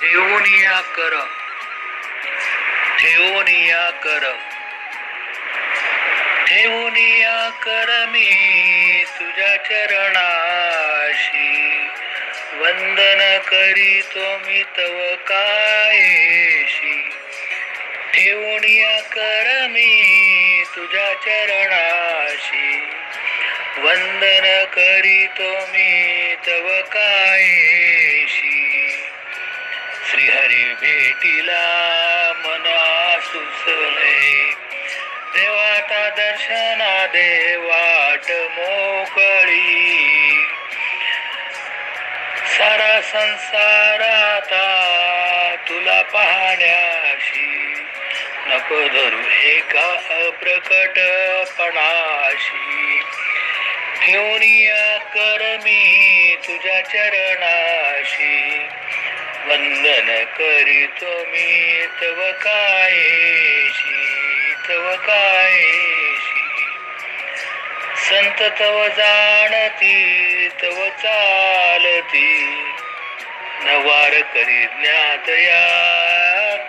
ठेवून या कर. ठेवून या कर. ठेवून या कर मी तुझ्या चरणाशी. वंदन करीतो मी तव कायेशी. ठेवून या कर मी तुझ्या चरणाशी. वंदन करीतो मी तव कायेशी. श्रीहरी भेटीला मना सुचले देवाता दर्शना देवाट मोकळी. सारा संसाराता तुला पाहण्याशी. नको धरू एका अप्रकटपणाशी. ठेवून या कर मी तुझ्या चरणाशी. वंदन करीतो मी तव कायेशी तव कायेशी. संत तव जाणती तव चालती. नवार करी ज्ञातया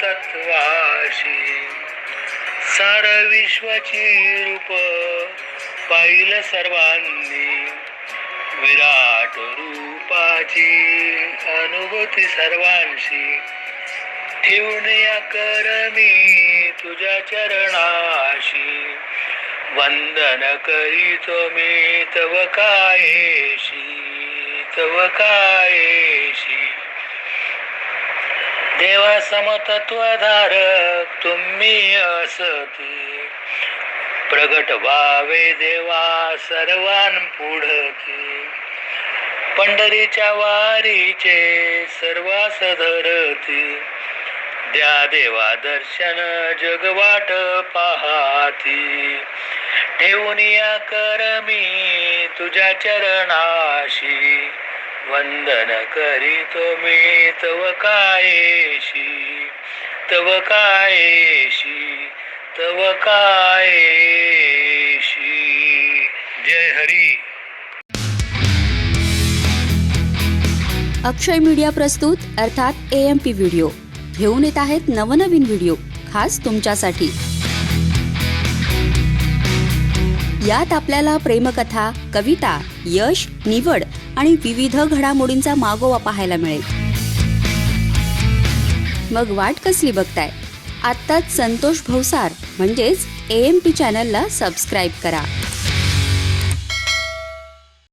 तत्वाशी. सार विश्वाची रूप पाहिलं सर्वांनी. विराट रूपाची अनुभूती सर्वांशी. ठेवून या कर मी तुझ्या चरणाशी. वंदन करीतो मी तव कायेशी तव कायेशी. देवा समतत्वधारक तुम्ही असती. प्रगट व्हावे देवा सर्वान पुढती पंढरीच्या वारीचे सर्वास धरती. द्या देवा दर्शन जगवाट पाहाती. ठेवून या कर मी तुझ्या चरणाशी. वंदन करीतो मी तव कायेशी. तव कायेशी तव कायेशी. जय हरी. अक्षय मीडिया प्रस्तुत अर्थात ए एम पी व्हिडिओ घेऊन येत आहेत नवनवीन व्हिडिओ खास तुमच्यासाठी. यात आपल्याला प्रेमकथा कविता यश निवड आणि विविध घडामोडींचा मागोवा पाहायला मिळेल. मग वाट कसली बघताय? आत्ताच संतोष भवसार म्हणजेच ए एम पी चॅनलला सबस्क्राईब करा.